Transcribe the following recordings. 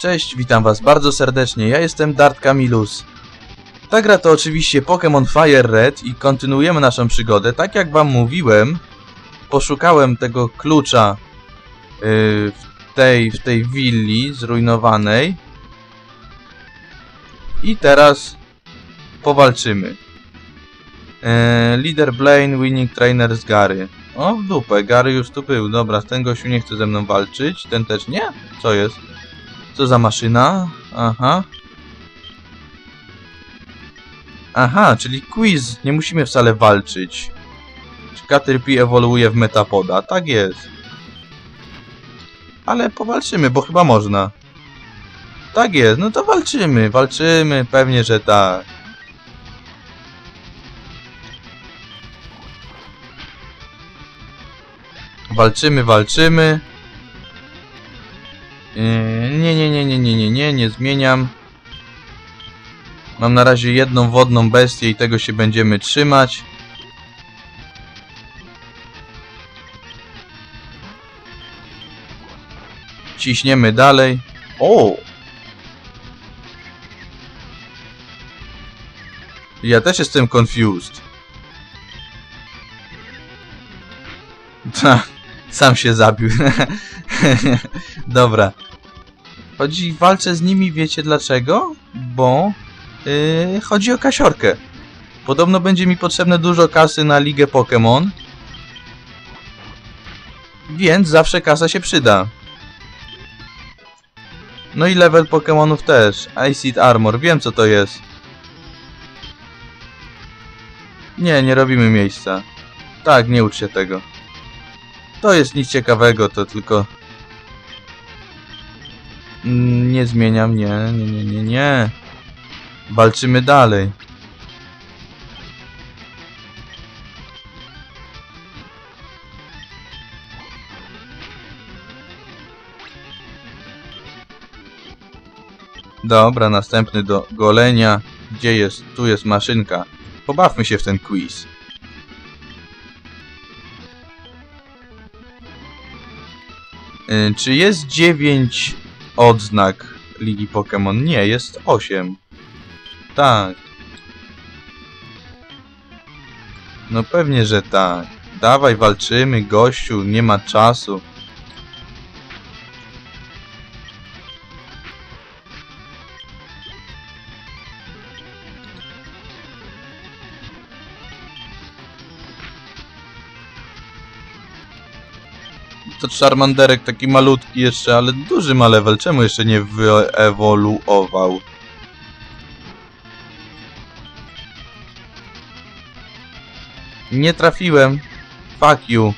Cześć, witam was bardzo serdecznie, ja jestem Dart Camilus. Ta gra to oczywiście Pokémon Fire Red i kontynuujemy naszą przygodę. Tak jak wam mówiłem, poszukałem tego klucza yy, w, tej, w tej willi zrujnowanej. I teraz powalczymy. Yy, Leader Blaine, Winning Trainer z Gary. O, w dupę, Gary już tu był. Dobra, ten gościu nie chce ze mną walczyć. Ten też nie? Co jest? Co za maszyna? Aha. Aha, czyli quiz. Nie musimy wcale walczyć. Czy Caterpie ewoluuje w Metapoda? Tak jest. Ale powalczymy, bo chyba można. Tak jest, no to walczymy, walczymy, pewnie, że tak. Walczymy, walczymy. Yy, Nie, nie, nie, nie, nie, nie, nie, nie zmieniam. Mam na razie jedną wodną bestię i tego się będziemy trzymać. Ciśniemy dalej. O! Ja też jestem confused. Ta, sam się zabił. Dobra. Chodzi, walczę z nimi, wiecie dlaczego? Bo yy, chodzi o kasiorkę. Podobno będzie mi potrzebne dużo kasy na ligę Pokémon. Więc zawsze kasa się przyda. No i level Pokémonów też. Acid Armor, wiem co to jest. Nie, nie robimy miejsca. Tak, nie ucz się tego. To jest nic ciekawego, to tylko... Mm, Nie zmieniam, nie, nie, nie, nie, nie. Walczymy dalej. Dobra, następny do golenia. Gdzie jest? Tu jest maszynka. Pobawmy się w ten quiz. Y, Czy jest 9 odznak Ligi Pokémon? Nie, jest 8. Tak. No pewnie, że tak. Dawaj, walczymy, gościu, nie ma czasu. To Charmanderek taki malutki jeszcze, ale duży ma level. Czemu jeszcze nie wyewoluował? Nie trafiłem. Fuck you.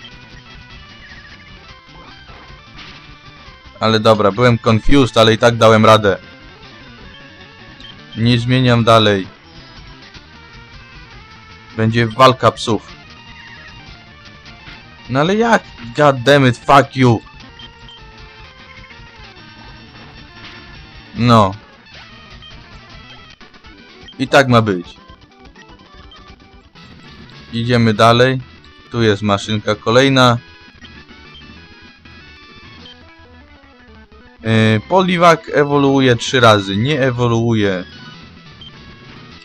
Ale dobra, byłem confused, ale i tak dałem radę. Nie zmieniam dalej. Będzie walka psów. No ale jak? God damn it, fuck you. No. I tak ma być. Idziemy dalej. Tu jest maszynka kolejna. Yy, Poliwak ewoluuje trzy razy. Nie ewoluuje.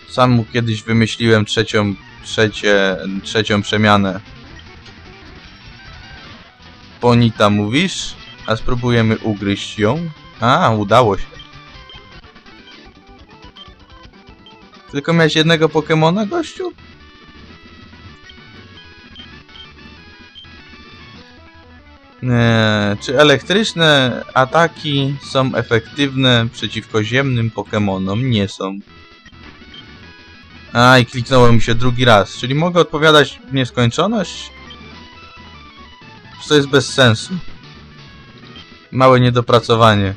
Sam kiedyś wymyśliłem trzecią, trzecie, trzecią przemianę. Bonita mówisz? A spróbujemy ugryźć ją? A, udało się. Tylko miałeś jednego Pokemona, gościu? Eee, czy elektryczne ataki są efektywne przeciwko ziemnym Pokemonom? Nie są. A, i kliknąłem się drugi raz. Czyli mogę odpowiadać w nieskończoność? To jest bez sensu. Małe niedopracowanie.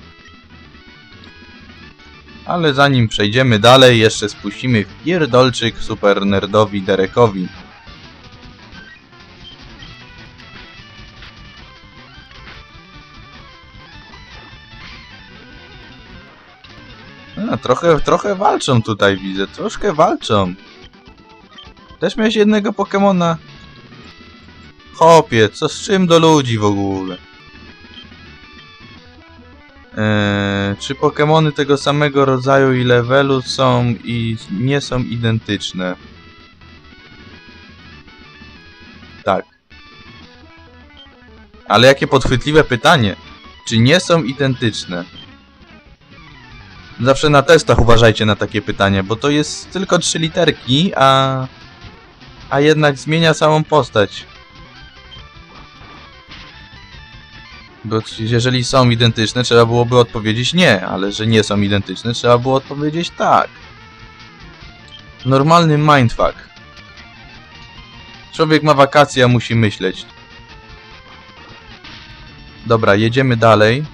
Ale zanim przejdziemy dalej, jeszcze spuścimy pierdolczyk super nerdowi Derekowi. A, trochę, trochę walczą tutaj, widzę. Troszkę walczą. Też miałeś jednego Pokemona? Chopie, co z czym do ludzi w ogóle? Eee, czy Pokémony tego samego rodzaju i levelu są i nie są identyczne? Tak. Ale jakie podchwytliwe pytanie. Czy nie są identyczne? Zawsze na testach uważajcie na takie pytanie, bo to jest tylko trzy literki, a... A jednak zmienia samą postać. Bo jeżeli są identyczne, trzeba byłoby odpowiedzieć nie, ale że nie są identyczne, trzeba było odpowiedzieć tak. Normalny mindfuck. Człowiek ma wakacje, a musi myśleć. Dobra, jedziemy dalej.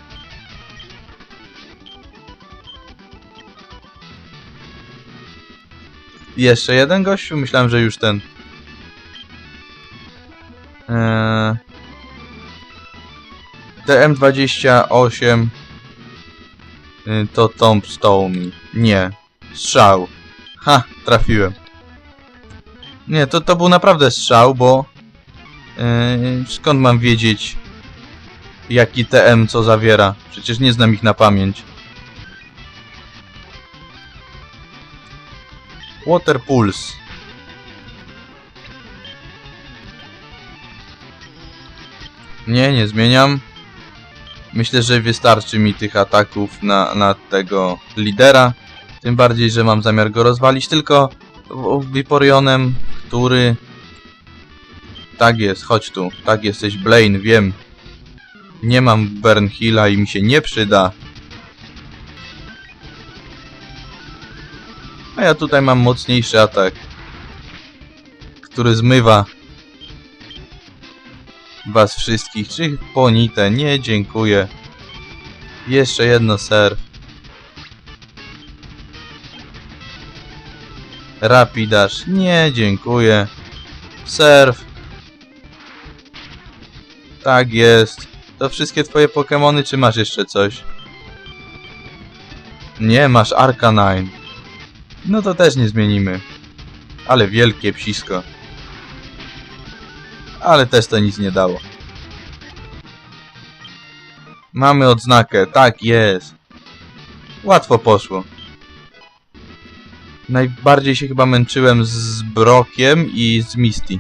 Jeszcze jeden gościu? Myślałem, że już ten. Eee... TM28 y, to Tombstone. Nie. Strzał. Ha, trafiłem. Nie, to, to był naprawdę strzał, bo yy, skąd mam wiedzieć jaki TM co zawiera? Przecież nie znam ich na pamięć. Water Pulse. Nie, nie zmieniam. Myślę, że wystarczy mi tych ataków na, na tego lidera. Tym bardziej, że mam zamiar go rozwalić tylko Viporionem, który... Tak jest, chodź tu. Tak jesteś Blaine, wiem. Nie mam Burnhilla i mi się nie przyda. A ja tutaj mam mocniejszy atak. Który zmywa was wszystkich. Czy ponite? Nie, dziękuję. Jeszcze jedno, ser. Rapidash. Nie, dziękuję. Surf. Tak jest. To wszystkie twoje Pokémony, czy masz jeszcze coś? Nie, masz Arcanine. No to też nie zmienimy. Ale wielkie psisko. Ale też to nic nie dało. Mamy odznakę, tak jest. Łatwo poszło. Najbardziej się chyba męczyłem z Brokiem i z Misty.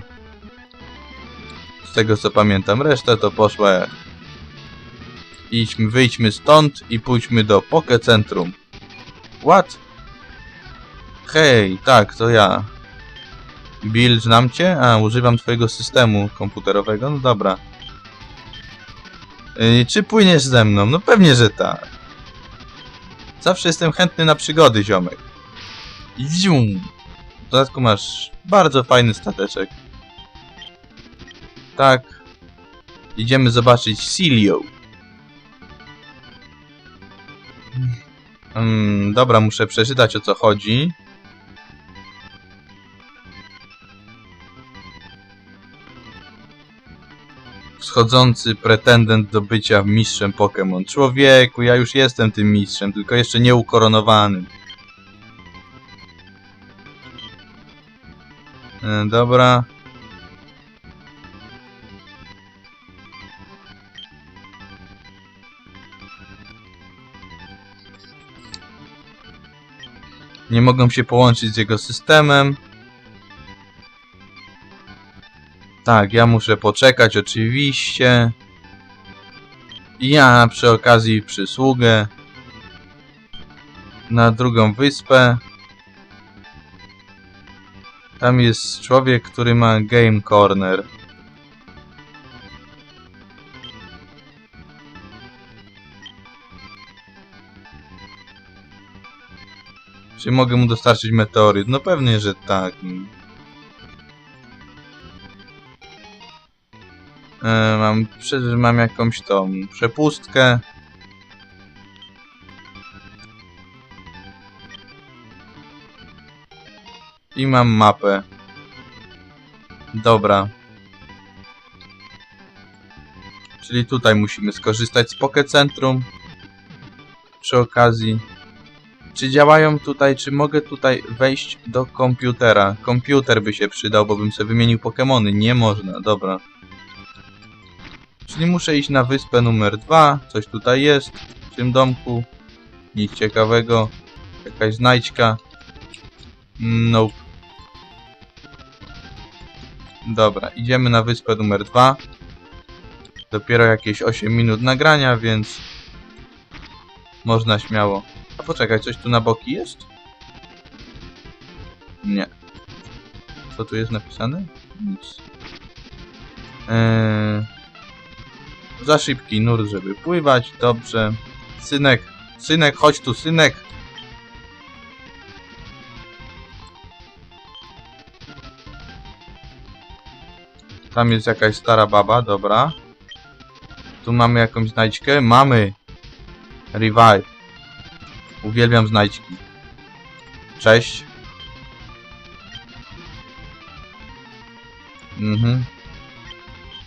Z tego co pamiętam. Reszta to poszła jak... Idźmy, wyjdźmy stąd i pójdźmy do Poke Centrum. What? Hej, tak, to ja. Bill, znam cię? A, używam twojego systemu komputerowego? No dobra. Yy, czy płyniesz ze mną? No pewnie, że tak. Zawsze jestem chętny na przygody, ziomek. Zium. W dodatku masz bardzo fajny stateczek. Tak. Idziemy zobaczyć Cilio. Mm, dobra, muszę przeczytać o co chodzi. Wschodzący pretendent do bycia mistrzem Pokémon. Człowieku, ja już jestem tym mistrzem, tylko jeszcze nie ukoronowanym. E, dobra. Nie mogą się połączyć z jego systemem. Tak, ja muszę poczekać oczywiście. Ja przy okazji przysługę na drugą wyspę. Tam jest człowiek, który ma Game Corner. Czy mogę mu dostarczyć meteoryt? No pewnie, że tak. E, mam, przecież mam jakąś tą przepustkę. I mam mapę. Dobra. Czyli tutaj musimy skorzystać z Poke Centrum. Przy okazji. Czy działają tutaj, czy mogę tutaj wejść do komputera? Komputer by się przydał, bo bym sobie wymienił Pokémony. Nie można, dobra. Czyli muszę iść na wyspę numer 2. Coś tutaj jest. tym domku. Nic ciekawego. Jakaś znajdźka. Nope. Dobra, idziemy na wyspę numer 2. Dopiero jakieś 8 minut nagrania, więc można śmiało. A poczekaj, coś tu na boki jest? Nie. Co tu jest napisane? Nic. Eee, za szybki nurt, żeby pływać. Dobrze. Synek, synek, chodź tu, synek. Tam jest jakaś stara baba, dobra. Tu mamy jakąś znajdźkę. Mamy. Revive. Uwielbiam znajdźki. Cześć. Mhm.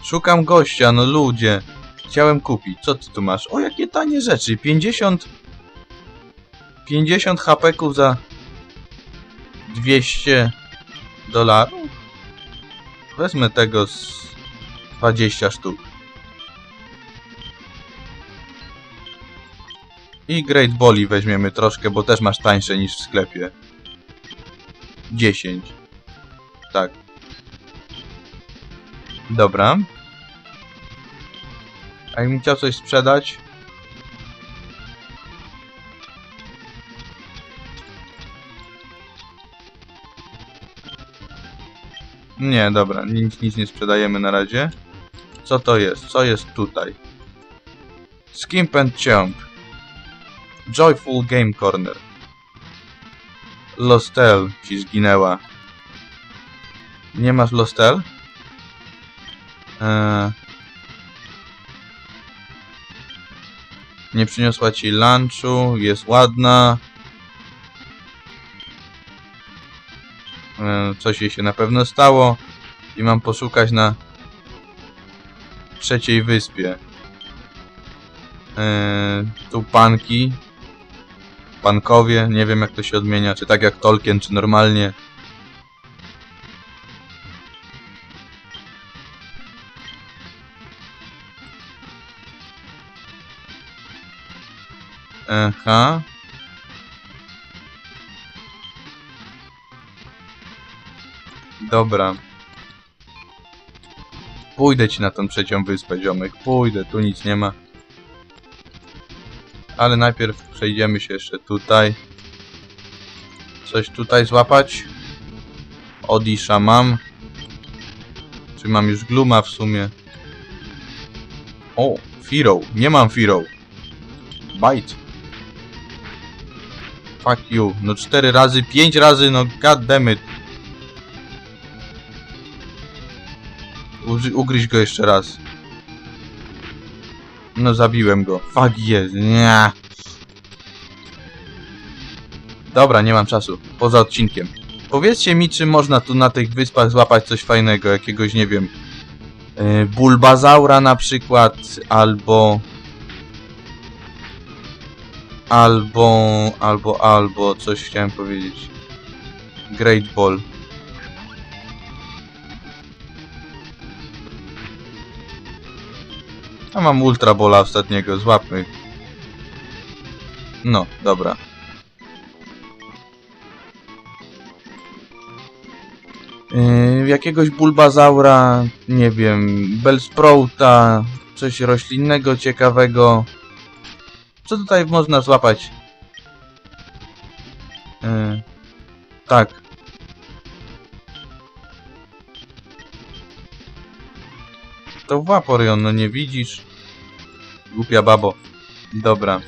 Szukam gościa, no ludzie. Chciałem kupić. Co ty tu masz? O, jakie tanie rzeczy. 50... 50 hapeków za... 200 dolarów? Wezmę tego z 20 sztuk. I Great Boli weźmiemy troszkę, bo też masz tańsze niż w sklepie. 10. Tak. Dobra. Jakbym chciał coś sprzedać? Nie, dobra, nic, nic nie sprzedajemy na razie. Co to jest? Co jest tutaj? Skimp and Chomp. Joyful Game Corner. Lostel ci zginęła. Nie masz Lostel? Eee... Nie przyniosła ci lunchu, jest ładna. Eee, coś jej się na pewno stało. I mam poszukać na trzeciej wyspie. Eee, tu panki. Pankowie, nie wiem jak to się odmienia, czy tak jak Tolkien, czy normalnie. Aha. Dobra. Pójdę ci na tą trzecią wyspę, ziomek. Pójdę, tu nic nie ma. Ale najpierw przejdziemy się jeszcze tutaj. Coś tutaj złapać? Odisha mam. Czy mam już Gluma w sumie? O, Firo. Nie mam Firo. Bite. Fuck you. No cztery razy, pięć razy, no god damn it. Uży- Ugryź go jeszcze raz. No zabiłem go. Fuck jest. Nie. Dobra, nie mam czasu. Poza odcinkiem. Powiedzcie mi, czy można tu na tych wyspach złapać coś fajnego, jakiegoś, nie wiem, yy, bulbazaura na przykład, albo albo, albo, albo, coś chciałem powiedzieć. Great Ball. A mam Ultra Bola ostatniego, złapmy. No, dobra. Yy, jakiegoś Bulbazaura, nie wiem, Bellsprouta, coś roślinnego ciekawego. Co tutaj można złapać? Yy, tak. To Vaporeon, no nie widzisz? Głupia babo. Dobra.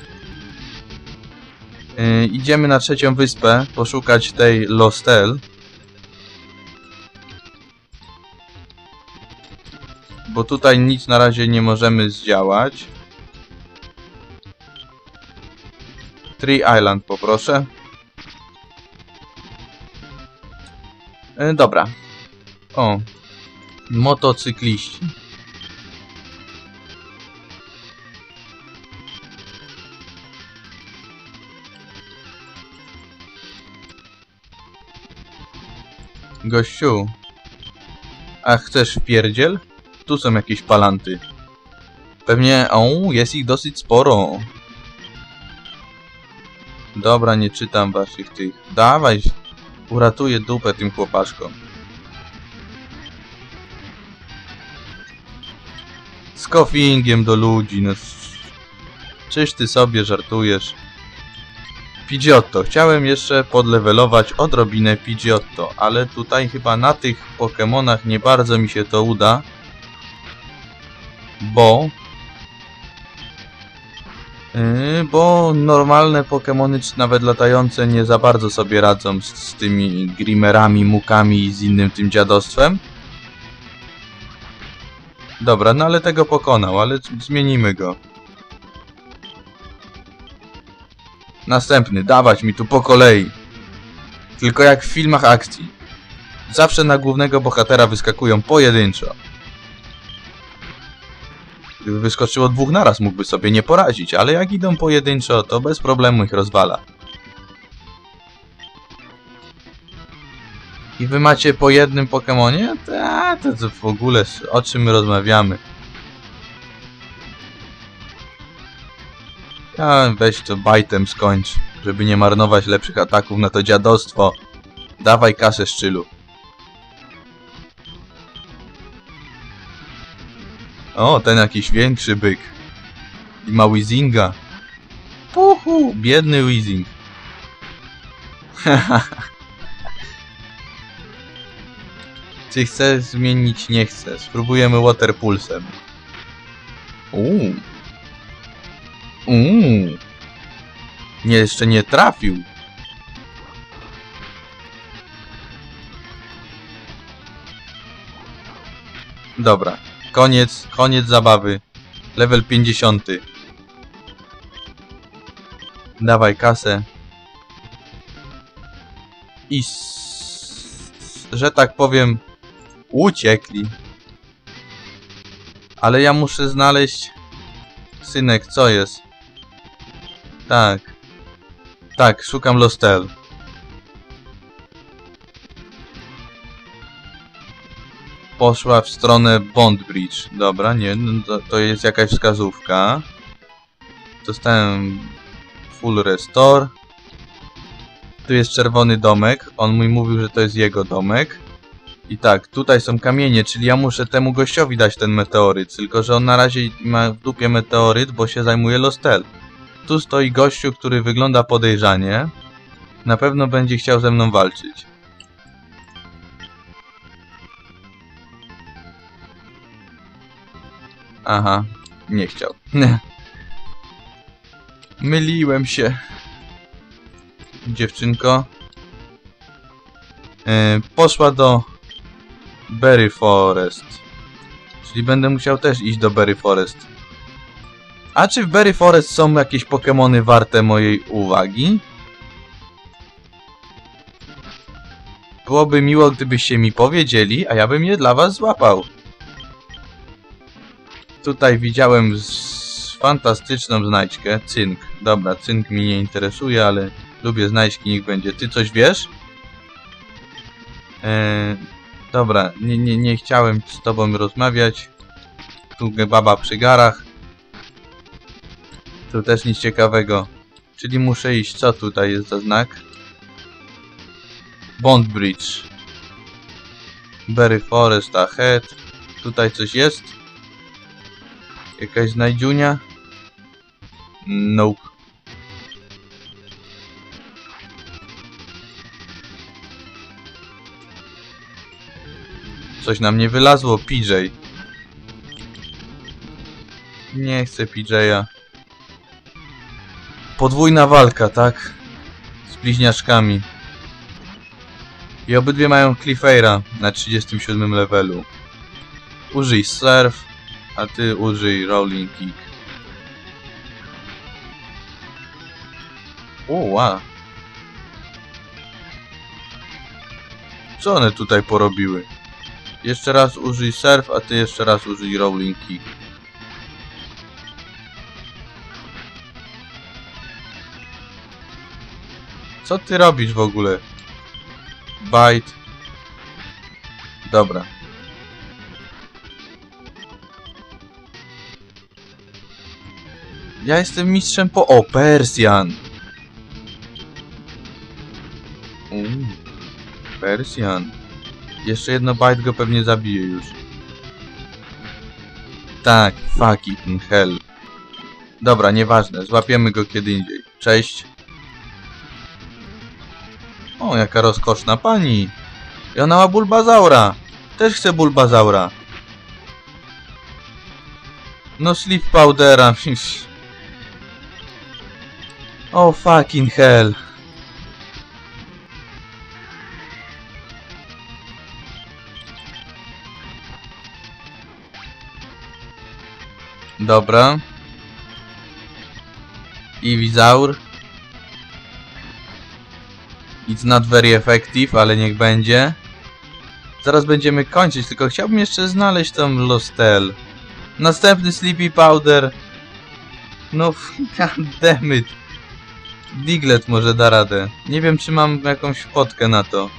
Yy, idziemy na trzecią wyspę, poszukać tej Lostel. Bo tutaj nic na razie nie możemy zdziałać. Tree Island poproszę. E, dobra. O. Motocykliści. Gościu. A chcesz wpierdziel? Tu są jakieś palanty. Pewnie, o, jest ich dosyć sporo. Dobra, nie czytam waszych tych. Dawaj, uratuję dupę tym chłopaszkom. Z koffingiem do ludzi, no. Czyż ty sobie żartujesz? Pidgeotto. Chciałem jeszcze podlewelować odrobinę Pidgeotto, ale tutaj chyba na tych Pokemonach nie bardzo mi się to uda. Bo... Yy, bo normalne Pokemony, czy nawet latające, nie za bardzo sobie radzą z, z tymi Grimerami, Mukami i z innym tym dziadostwem. Dobra, no ale tego pokonał, ale zmienimy go. Następny, dawać mi tu po kolei. Tylko jak w filmach akcji. Zawsze na głównego bohatera wyskakują pojedynczo. Gdyby wyskoczyło dwóch naraz, mógłby sobie nie poradzić, ale jak idą pojedynczo, to bez problemu ich rozwala. I wy macie po jednym Pokemonie? Ta, to, to w ogóle o czym my rozmawiamy? Ja weź to bajtem skończ, żeby nie marnować lepszych ataków na to dziadostwo. Dawaj kasę szczylu. O, ten jakiś większy byk. I ma Weezinga. Puhu, biedny Weezing. Czy chcesz zmienić? Nie chcę. Spróbujemy Waterpulsem. Uuu. Uuu. Nie, jeszcze nie trafił. Dobra. Koniec, koniec zabawy. Level 50. Dawaj kasę. I że tak powiem uciekli. Ale ja muszę znaleźć synek, co jest? Tak. Tak, szukam Lostel. Poszła w stronę Bond Bridge. Dobra, nie, no to, to jest jakaś wskazówka. Dostałem full restore. Tu jest czerwony domek. On mi mówił, że to jest jego domek. I tak, tutaj są kamienie, czyli ja muszę temu gościowi dać ten meteoryt. Tylko, że on na razie ma w dupie meteoryt, bo się zajmuje Lostel. Tu stoi gościu, który wygląda podejrzanie. Na pewno będzie chciał ze mną walczyć. Aha, nie chciał. Myliłem się. Dziewczynko. Yy, poszła do Berry Forest. Czyli będę musiał też iść do Berry Forest. A czy w Berry Forest są jakieś Pokémony warte mojej uwagi? Byłoby miło, gdybyście mi powiedzieli, a ja bym je dla was złapał. Tutaj widziałem fantastyczną znajdźkę. Cynk. Dobra, cynk mi nie interesuje, ale lubię znajdźki, niech będzie. Ty coś wiesz? Eee, dobra, nie, nie, nie chciałem z tobą rozmawiać. Tu baba przy garach. Tu też nic ciekawego. Czyli muszę iść. Co tutaj jest za znak? Bond Bridge. Berry Forest ahead. Tutaj coś jest? Jakaś znajdziunia? Nope. Coś nam nie wylazło, PJ. Nie chcę PJ'a. Podwójna walka, tak? Z bliźniaczkami. I obydwie mają Cliffhaira na 37 levelu. Użyj Surf, a ty użyj Rolling Kick. O, wow. Co one tutaj porobiły? Jeszcze raz użyj Surf, a ty jeszcze raz użyj Rolling Kick. Co ty robisz w ogóle? Bite. Dobra. Ja jestem mistrzem po... O, Persjan! Persjan. Jeszcze jedno bajt go pewnie zabije już. Tak, fuck it in hell. Dobra, nieważne, złapiemy go kiedy indziej. Cześć. O, jaka rozkoszna pani. I ona ma bulbazaura. Też chcę bulbazaura. No sleep powdera. O fucking hell. Dobra. Iwizaur. It's not very effective, ale niech będzie. Zaraz będziemy kończyć, tylko chciałbym jeszcze znaleźć tą Lostel. Następny Sleepy Powder. No, goddammit. Diglett może da radę. Nie wiem, czy mam jakąś fotkę na to.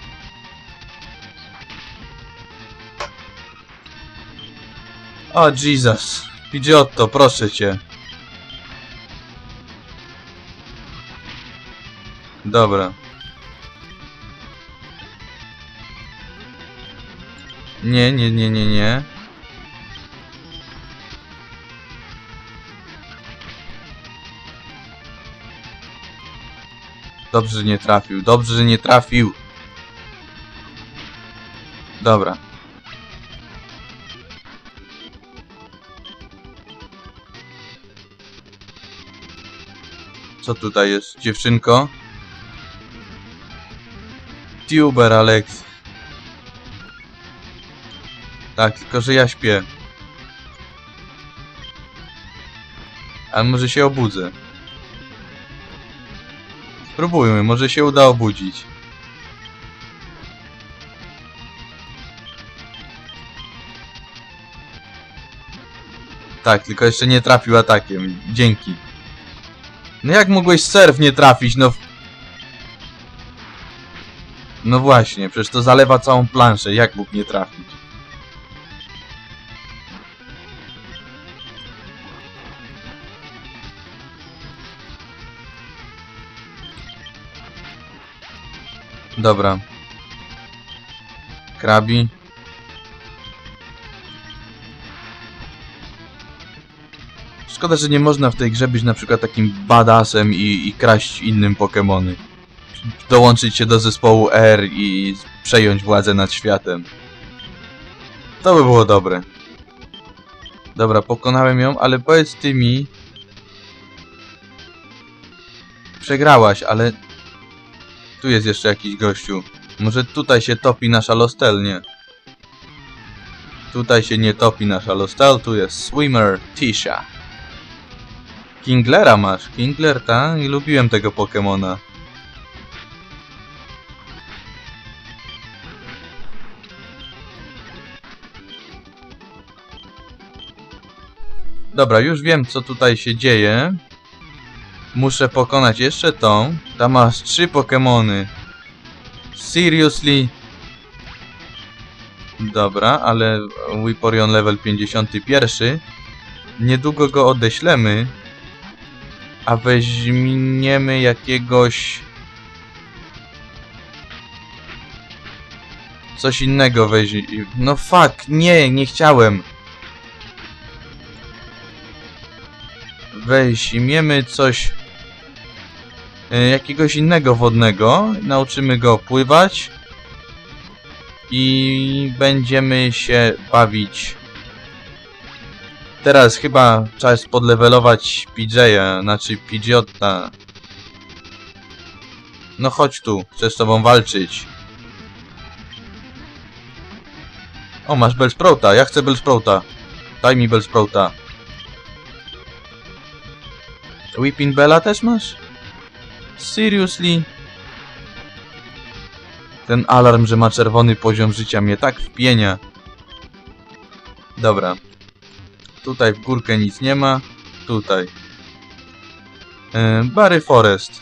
O, Jesus. Pidgeotto, proszę cię. Dobra. Nie, nie, nie, nie, nie. Dobrze, że nie trafił. Dobrze, że nie trafił. Dobra. Co tutaj jest, dziewczynko? Tuber, Alex. Tak, tylko że ja śpię. Ale może się obudzę. Spróbujmy, może się uda obudzić. Tak, tylko jeszcze nie trafił atakiem. Dzięki. No jak mogłeś surf nie trafić, no... No właśnie, przecież to zalewa całą planszę, jak mógł nie trafić? Dobra. Krabi. Szkoda, że nie można w tej grze być na przykład takim badassem i, i kraść innym Pokemony. Dołączyć się do zespołu R i przejąć władzę nad światem. To by było dobre. Dobra, pokonałem ją, ale powiedz ty mi... Przegrałaś, ale... Tu jest jeszcze jakiś gościu. Może tutaj się topi nasza Lostel, nie? Tutaj się nie topi nasza Lostel, tu jest Swimmer Tisha. Kinglera masz. Kingler, ta? Nie lubiłem tego Pokemona. Dobra, już wiem co tutaj się dzieje. Muszę pokonać jeszcze tą. Tam masz trzy Pokemony. Seriously? Dobra, ale Weeporion level 51. Niedługo go odeślemy. A weźmiemy jakiegoś... Coś innego weź... No fuck, nie, nie chciałem. Weźmiemy coś... e, Jakiegoś innego wodnego. Nauczymy go pływać. I będziemy się bawić Teraz chyba czas podlewelować PJ'a, znaczy Pidgeotta. No chodź tu, chcę z tobą walczyć. O, masz Bellsprouta, ja chcę Bellsprouta. Daj mi Bellsprouta. Weeping Bella też masz? Seriously? Ten alarm, że ma czerwony poziom życia mnie tak wpienia. Dobra. Tutaj w górkę nic nie ma. Tutaj. Yy, Barry Forest.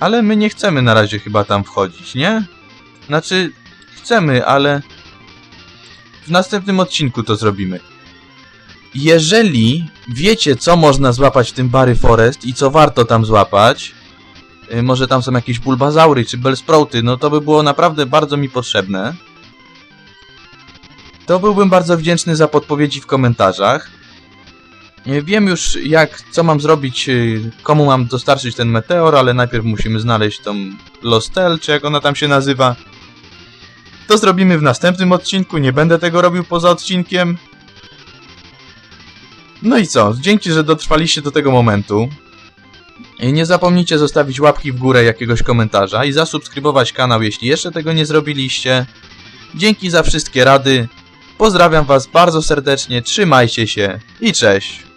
Ale my nie chcemy na razie chyba tam wchodzić, nie? Znaczy, chcemy, ale w następnym odcinku to zrobimy. Jeżeli wiecie, co można złapać w tym Barry Forest i co warto tam złapać, y, może tam są jakieś bulbazaury czy bellsprouty, no to by było naprawdę bardzo mi potrzebne. To byłbym bardzo wdzięczny za podpowiedzi w komentarzach. Nie Wiem już jak, co mam zrobić, y, komu mam dostarczyć ten meteor, ale najpierw musimy znaleźć tą Lostel, czy jak ona tam się nazywa. To zrobimy w następnym odcinku, nie będę tego robił poza odcinkiem. No i co, dzięki, że dotrwaliście do tego momentu. Nie zapomnijcie zostawić łapki w górę jakiegoś komentarza i zasubskrybować kanał, jeśli jeszcze tego nie zrobiliście. Dzięki za wszystkie rady. Pozdrawiam Was bardzo serdecznie, trzymajcie się i cześć.